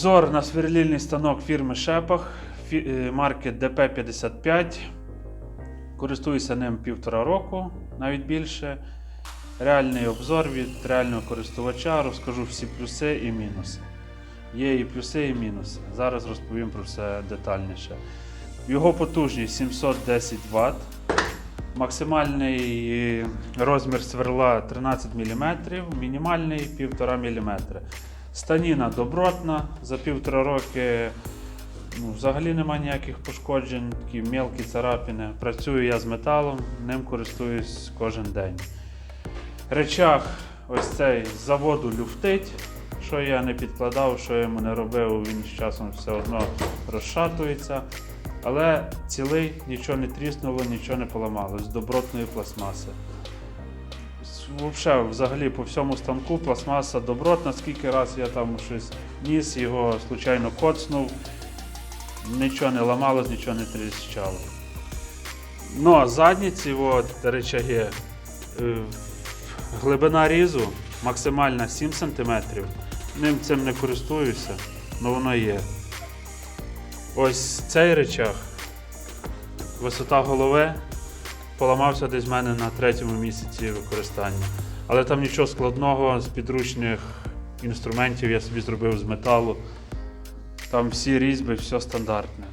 Обзор на сверлільний станок фірми Шепах е, марки DP55. Користуюся ним півтора року, навіть більше. Реальний обзор від реального користувача. Розкажу всі плюси і мінуси. Є і плюси, і мінуси. Зараз розповім про все детальніше. Його потужність 710 Вт. Максимальний е, розмір сверла 13 мм, мінімальний 1,5 мм. Станіна добротна, за півтора роки ну, взагалі немає ніяких пошкоджень, такі мелкі царапини. Працюю я з металом, ним користуюсь кожен день. Речах ось цей з заводу люфтить. Що я не підкладав, що я йому не робив, він з часом все одно розшатується. Але цілий, нічого не тріснуло, нічого не поламалось, з добротної пластмаси. Взагалі, взагалі по всьому станку пластмаса добротна, скільки раз я там щось ніс, його случайно коцнув, нічого не ламалось, нічого не тріщало. Ну а задніці, от, речаги, е, глибина різу максимальна 7 см. Ним цим не користуюся, але воно є. Ось цей речах, висота голови поламався десь в мене на третьому місяці використання. Але там нічого складного з підручних інструментів я собі зробив з металу. Там всі різьби, все стандартне.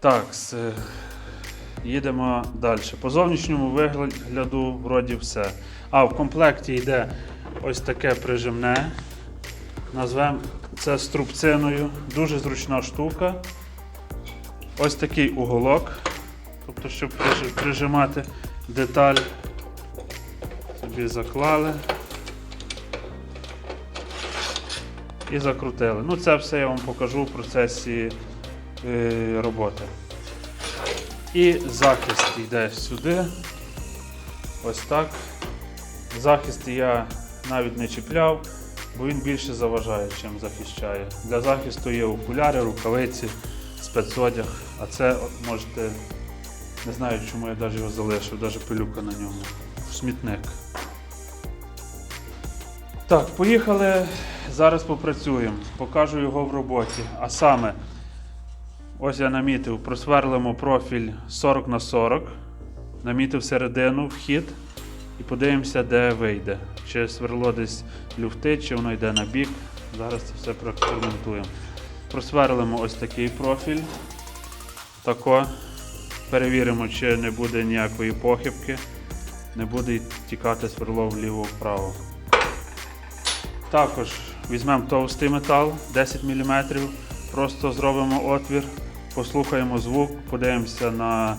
Так, е, їдемо далі. По зовнішньому вигляду вроді все. А в комплекті йде ось таке прижимне. Назвемо це струбциною. Дуже зручна штука. Ось такий уголок. Тобто, щоб прижимати деталь, собі заклали і закрутили. Ну, це все я вам покажу в процесі е, роботи. І захист йде сюди. Ось так. Захист я навіть не чіпляв, бо він більше заважає, чим захищає. Для захисту є окуляри, рукавиці, спецодяг, а це от можете. Не знаю, чому я навіть його залишив, навіть пилюка на ньому. Смітник. Так, поїхали. Зараз попрацюємо. Покажу його в роботі. А саме, ось я намітив, просверлимо профіль 40 на 40. Намітив середину, вхід і подивимося, де вийде. Чи сверло десь люфтить, чи воно йде на бік. Зараз це все проекспериментуємо. Просверлимо ось такий профіль. Тако. Перевіримо, чи не буде ніякої похибки, не буде тікати сверло вліво-вправо. Також візьмемо товстий метал 10 мм, просто зробимо отвір, послухаємо звук, подивимося на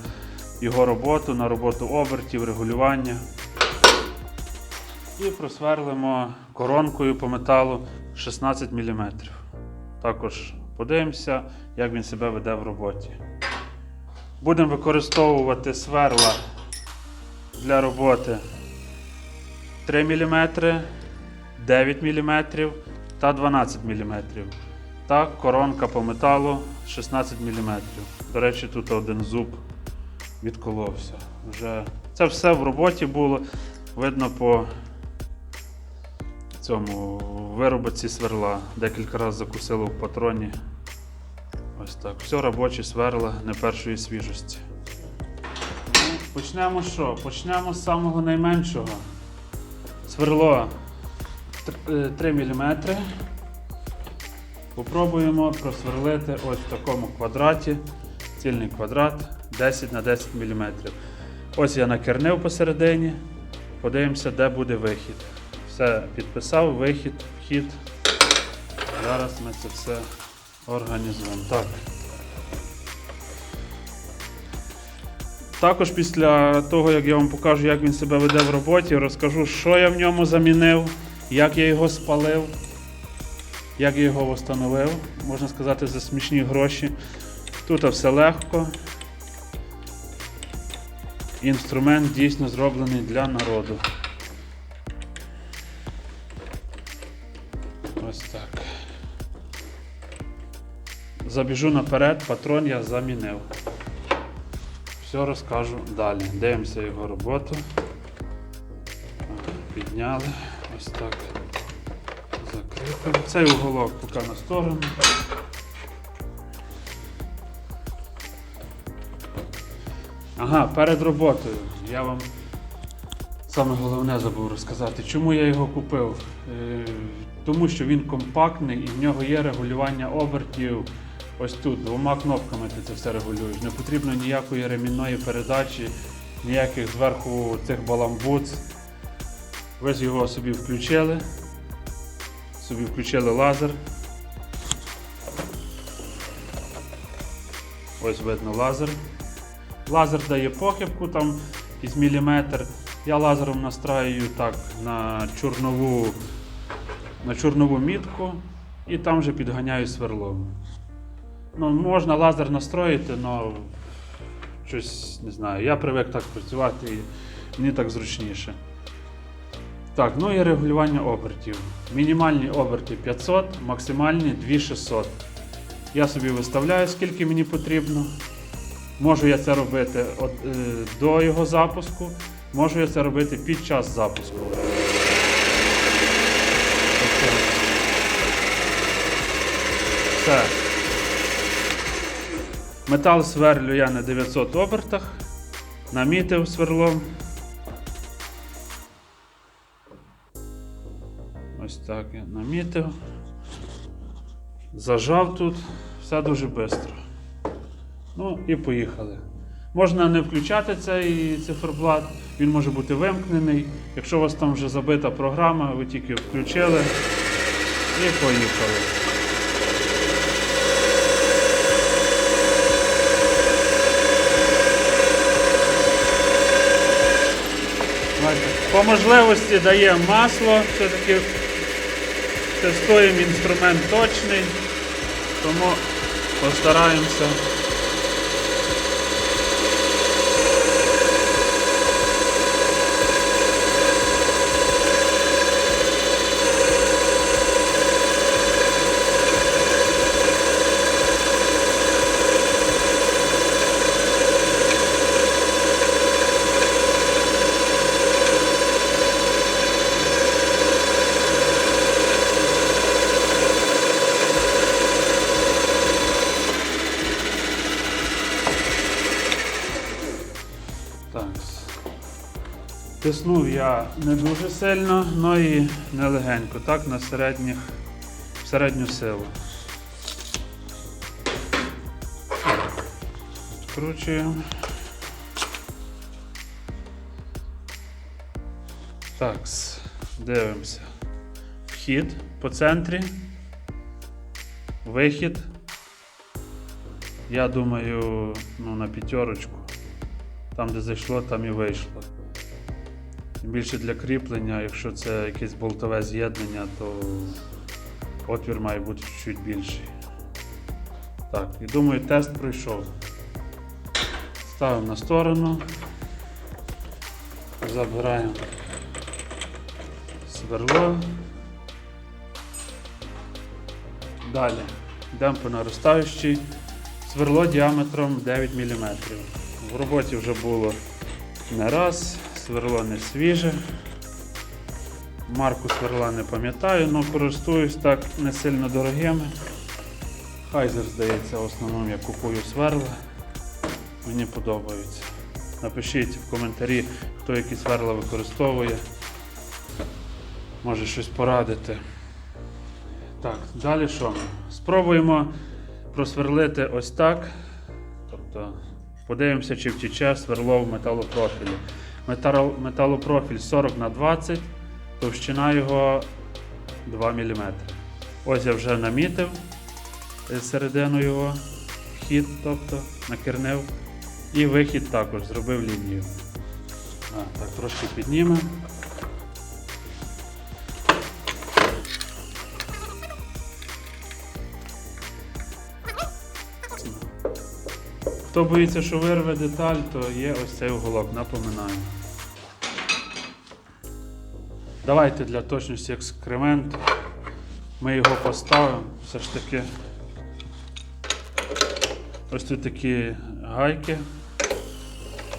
його роботу, на роботу обертів, регулювання. І просверлимо коронкою по металу 16 мм. Також подивимося, як він себе веде в роботі. Будемо використовувати сверла для роботи 3 мм, 9 мм та 12 мм. Та коронка по металу 16 мм. До речі, тут один зуб відколовся. Вже... Це все в роботі було. Видно по цьому виробці сверла. Декілька разів закусило в патроні. Ось так. Все робочі сверла не першої свіжості. Почнемо що? Почнемо з самого найменшого. Сверло 3 мм. Попробуємо просверлити ось в такому квадраті. Цільний квадрат 10 на 10 мм. Ось я накернив посередині. Подивимося, де буде вихід. Все підписав, вихід, вхід. Зараз ми це все організуємо. Так. Також після того, як я вам покажу, як він себе веде в роботі, розкажу, що я в ньому замінив, як я його спалив, як я його встановив, можна сказати, за смішні гроші. Тут все легко. Інструмент дійсно зроблений для народу. Забіжу наперед, патрон я замінив. Все розкажу далі. Дивимося його роботу. Підняли. Ось так. Закріпимо. Цей уголок поки на сторону. Ага, перед роботою я вам саме головне забув розказати, чому я його купив. Е, тому що він компактний і в нього є регулювання обертів. Ось тут двома кнопками ти це все регулюєш. Не потрібно ніякої ремінної передачі, ніяких зверху цих баламбуц. Ви ж його собі включили. Собі включили лазер. Ось видно лазер. Лазер дає похибку, там якийсь міліметр. Я лазером настраюю так на чорнову, на чорнову мітку і там вже підганяю сверлом. Ну, можна лазер настроїти, але щось не знаю. Я привик так працювати і мені так зручніше. Так, ну і регулювання обертів. Мінімальні оберти 500, максимальні 2600. Я собі виставляю, скільки мені потрібно. Можу я це робити е, до його запуску, можу я це робити під час запуску. Все. Метал сверлю я на 900 обертах, намітив сверлом. Ось так я намітив. Зажав тут, все дуже швидко. Ну і поїхали. Можна не включати цей циферблат, він може бути вимкнений. Якщо у вас там вже забита програма, ви тільки включили і поїхали. По можливості даємо масло, все-таки тестуємо інструмент точний, тому постараємося. Так. Тиснув я не дуже сильно, але і не легенько, так, на середніх, середню силу. Відкручуємо. Так, дивимося. Вхід по центрі. Вихід. Я думаю, ну, на п'ятерочку. Там, де зайшло, там і вийшло. Більше для кріплення, якщо це якесь болтове з'єднання, то отвір має бути чуть більший. Так, і думаю, тест пройшов. Ставимо на сторону. Забираємо сверло. Далі йдемо по наростаючій. Сверло діаметром 9 мм. В роботі вже було не раз, сверло не свіже. Марку сверла не пам'ятаю, але користуюсь так не сильно дорогими. Хайзер, здається, в основному я купую сверла. Мені подобаються. Напишіть в коментарі, хто які сверла використовує. Може щось порадити. Так, далі що? Спробуємо просверлити ось так. Тобто подивимося, чи втіче сверло в металопрофілі. Метал- Металопрофіль 40 на 20, товщина його 2 мм. Ось я вже намітив середину його, вхід, тобто накернив. І вихід також зробив лінію. А, так, трошки піднімемо. Хто боїться, що вирве деталь, то є ось цей уголок, напоминаю. Давайте для точності екскременту ми його поставимо. Все ж таки. Ось тут такі гайки.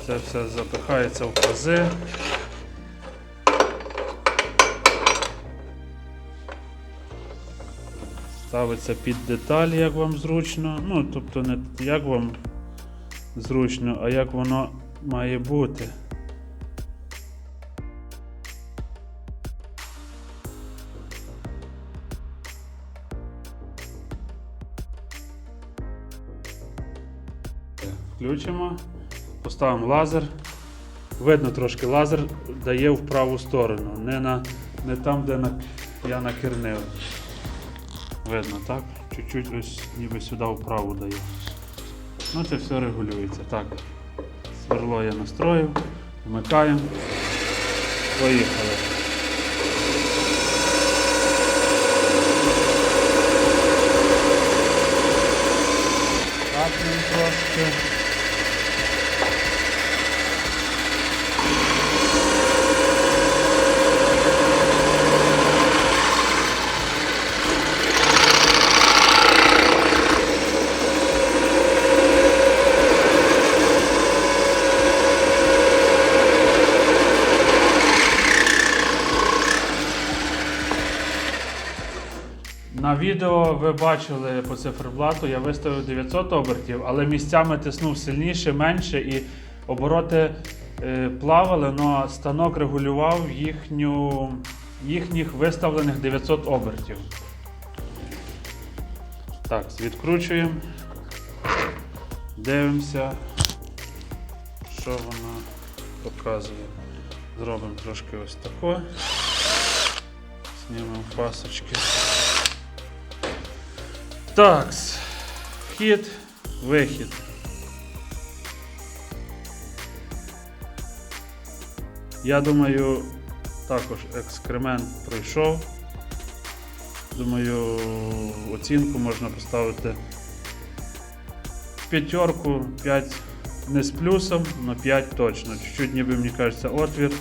Це все запихається в пази. Ставиться під деталі, як вам зручно. Ну, тобто не як вам зручно, а як воно має бути. Включимо, поставимо лазер. Видно трошки лазер дає в праву сторону, не, на, не там, де на, я накернив. Видно, так? Чуть-чуть ось ніби сюди вправо дає. Ну це все регулюється. Так. Сверло я настроїв, вмикаємо. Поїхали. Капнемо трошки. На відео ви бачили по циферблату, я виставив 900 обертів, але місцями тиснув сильніше, менше і обороти е, плавали, але станок регулював їхню, їхніх виставлених 900 обертів. Так, відкручуємо. Дивимося, що воно показує. Зробимо трошки ось тако. Знімемо пасочки. Так, вхід, вихід. Я думаю, також екскремент пройшов. Думаю, оцінку можна поставити п'ятерку, 5 не з плюсом, але 5 точно. Чуть-чуть ніби, мені кажеться, отвір,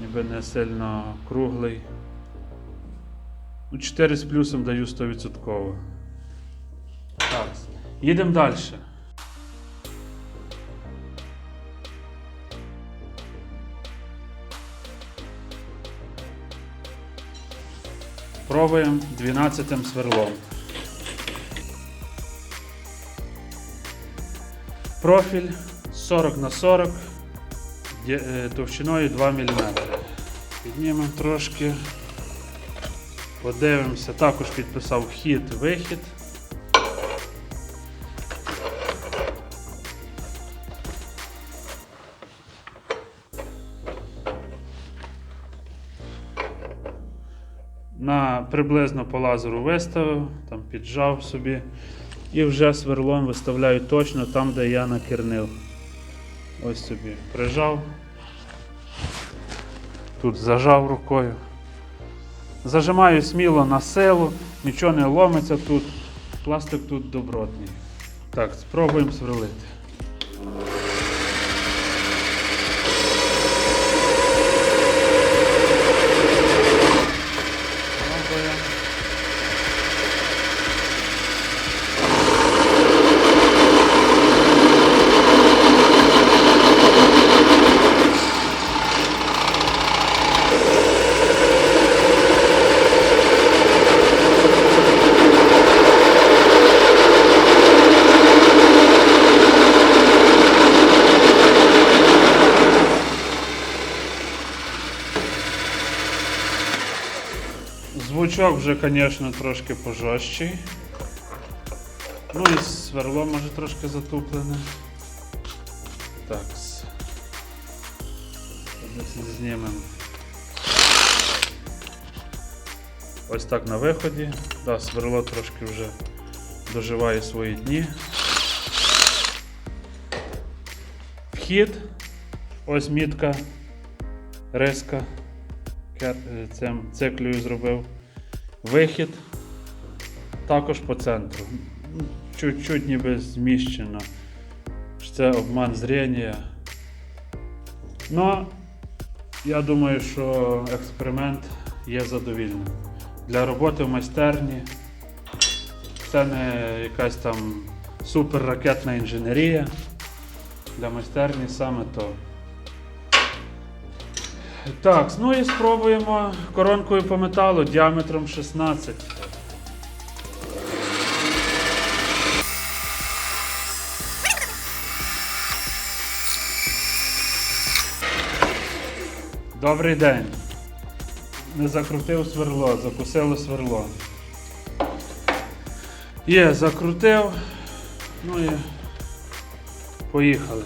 ніби не сильно круглий. Ну, 4 з плюсом даю 100%. Так, їдемо далі. Пробуємо 12 сверлом. Профіль 40 на 40 е, товщиною 2 мм. Піднімемо трошки. Подивимося, також підписав вхід, вихід. На приблизно по лазеру виставив, там піджав собі і вже сверлом виставляю точно там, де я накернив. Ось собі прижав. Тут зажав рукою. Зажимаю сміло на силу, нічого не ломиться тут. Пластик тут добротний. Так, спробуємо сверлити. Пробуємо. Звучок вже, звісно, трошки пожорстчий. Ну і сверло може трошки затуплене. Так. Знімемо. Ось так на виході. Да, сверло трошки вже доживає свої дні. Вхід. Ось мітка. Риска. Е, Цим циклею зробив. Вихід також по центру. Чуть-чуть ніби зміщено. Це обман зрення. Ну, я думаю, що експеримент є задовільним. Для роботи в майстерні це не якась там суперракетна інженерія. Для майстерні саме то. Так, ну і спробуємо коронкою по металу діаметром 16. Добрий день. Не закрутив сверло, закусило сверло. Є, закрутив, ну і поїхали.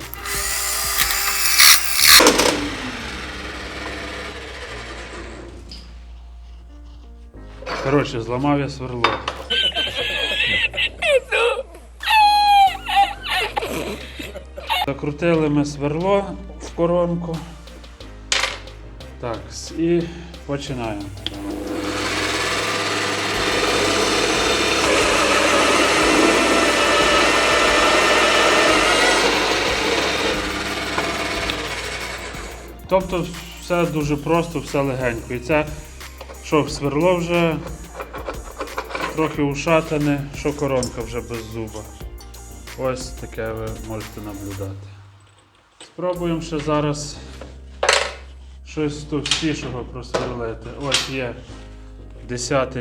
Коротше, зламав я сверло. Закрутили ми сверло в коронку. Так, і починаємо. Тобто все дуже просто, все легенько. І це, що сверло вже трохи ушатане, що коронка вже без зуба. Ось таке ви можете наблюдати. Спробуємо ще зараз щось товстішого просверлити. Ось є 10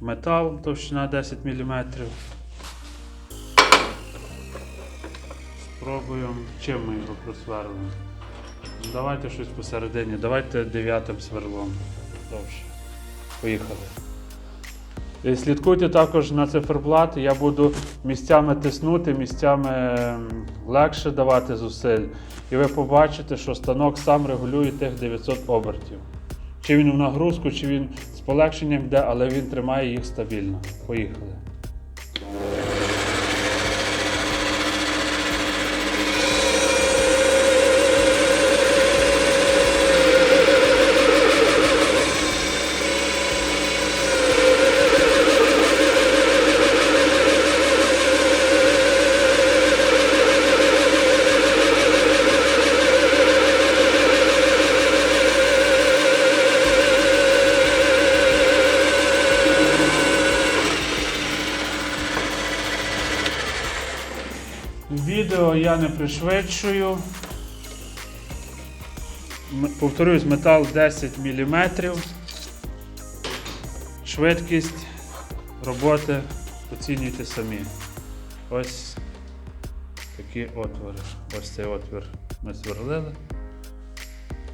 метал, товщина 10 мм. Спробуємо, чим ми його просверлимо. Давайте щось посередині, давайте дев'ятим сверлом. Довше. Поїхали. Слідкуйте також на циферблат. Я буду місцями тиснути, місцями ем, легше давати зусиль. І ви побачите, що станок сам регулює тих 900 обертів. Чи він в нагрузку, чи він з полегшенням йде, але він тримає їх стабільно. Поїхали. Я не пришвидшую. Повторюсь, метал 10 мм. Швидкість роботи оцінюйте самі. Ось такі отвори. Ось цей отвір ми сверлили.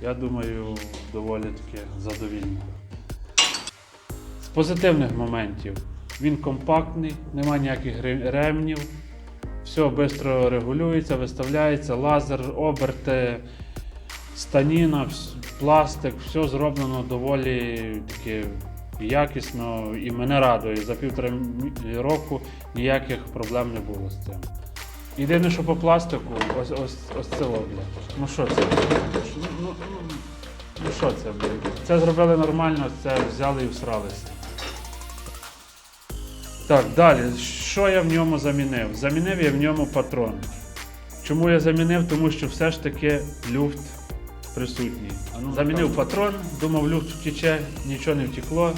Я думаю, доволі таки задовільно. З позитивних моментів він компактний, немає ніяких ре- ремнів. Все швидко регулюється, виставляється, лазер, оберти, станіна, пластик, все зроблено доволі таки якісно і мене радує. За півтора року ніяких проблем не було з цим. Єдине, що по пластику, ось ось ось це бля. Ну що це? Ну, ну, ну, ну що це? Це зробили нормально, це взяли і всралися. Так, далі. Що я в ньому замінив? Замінив я в ньому патрон. Чому я замінив? Тому що все ж таки люфт присутній. Замінив патрон, думав, люфт втіче, нічого не втекло.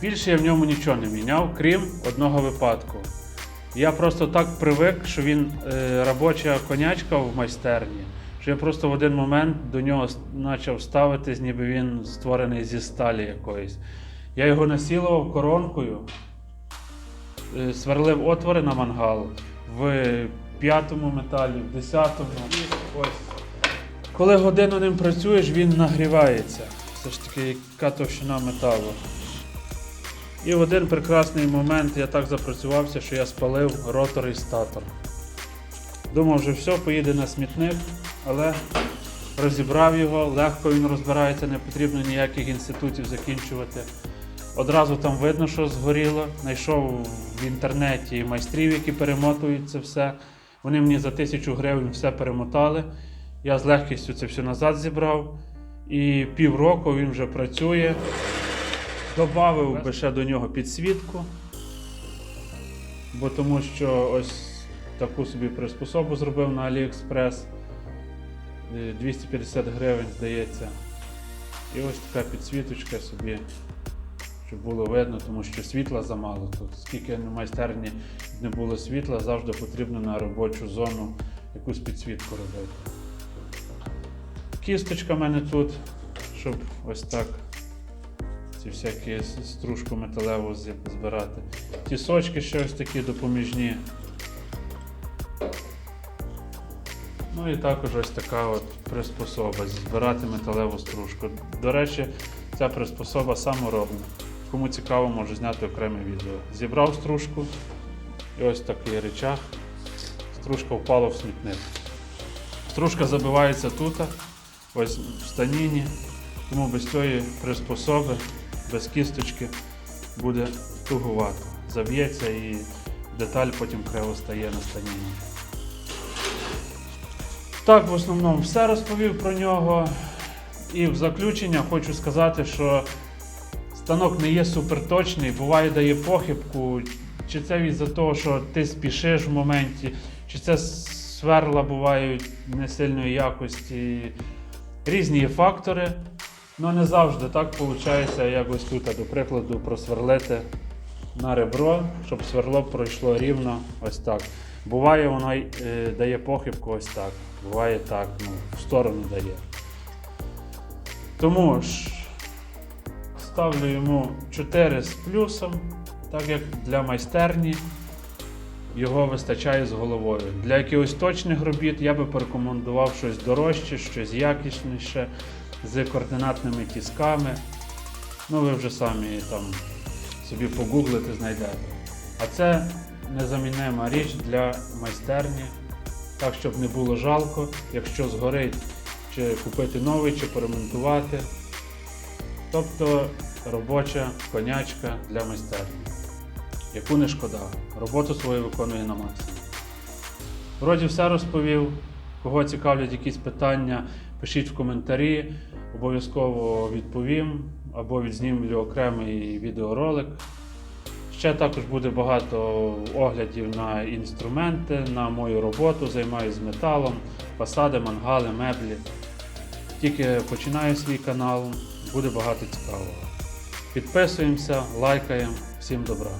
Більше я в ньому нічого не міняв, крім одного випадку. Я просто так привик, що він е, робоча конячка в майстерні, що я просто в один момент до нього почав ставитись, ніби він створений зі сталі якоїсь. Я його насілував коронкою, е, сверлив отвори на мангал в п'ятому металі, в десятому. Ось. Коли годину ним працюєш, він нагрівається. Все ж таки, яка товщина металу. І в один прекрасний момент я так запрацювався, що я спалив ротор і статор. Думав, що все, поїде на смітник, але розібрав його, легко він розбирається, не потрібно ніяких інститутів закінчувати. Одразу там видно, що згоріло. Знайшов в інтернеті майстрів, які перемотують це все. Вони мені за тисячу гривень все перемотали. Я з легкістю це все назад зібрав. І півроку він вже працює. Добавив би ще до нього підсвітку, бо тому що ось таку собі приспособу зробив на AliExpress. Е, 250 гривень, здається. І ось така підсвіточка собі, щоб було видно, тому що світла замало. Тут скільки на майстерні не було світла, завжди потрібно на робочу зону якусь підсвітку робити. Кісточка в мене тут, щоб ось так ці всякі стружку металеву збирати. Тісочки ще ось такі допоміжні. Ну і також ось така от приспособа збирати металеву стружку. До речі, ця приспособа саморобна. Кому цікаво, може зняти окреме відео. Зібрав стружку і ось такий речах. Стружка впала в смітник. Стружка забивається тут, ось в станіні, тому без цієї приспособи, без кісточки буде тугувато. Заб'ється і деталь потім криво стає на станіні. Так, в основному все розповів про нього. І в заключення хочу сказати, що станок не є суперточний, буває дає похибку. Чи це від-за того, що ти спішиш в моменті, чи це сверла бувають не сильної якості. Різні фактори, але не завжди так виходить, як ось тут, до прикладу, просверлити на ребро, щоб сверло пройшло рівно ось так. Буває, воно е, дає похибку ось так. Буває так, ну, в сторону дає. Тому ж ставлю йому 4 з плюсом, так як для майстерні його вистачає з головою. Для якихось точних робіт я би порекомендував щось дорожче, щось якісніше, з координатними тісками. Ну, ви вже самі там собі погуглите, знайдете. А це незамінима річ для майстерні, так щоб не було жалко, якщо згорить, чи купити новий, чи поремонтувати. Тобто робоча конячка для майстерні, яку не шкода. Роботу свою виконує на максимум. Вроді все розповів. Кого цікавлять якісь питання, пишіть в коментарі, обов'язково відповім або відзнімлю окремий відеоролик. Ще також буде багато оглядів на інструменти, на мою роботу, займаюся металом, фасади, мангали, меблі. Тільки починаю свій канал, буде багато цікавого. Підписуємося, лайкаємо. Всім добра!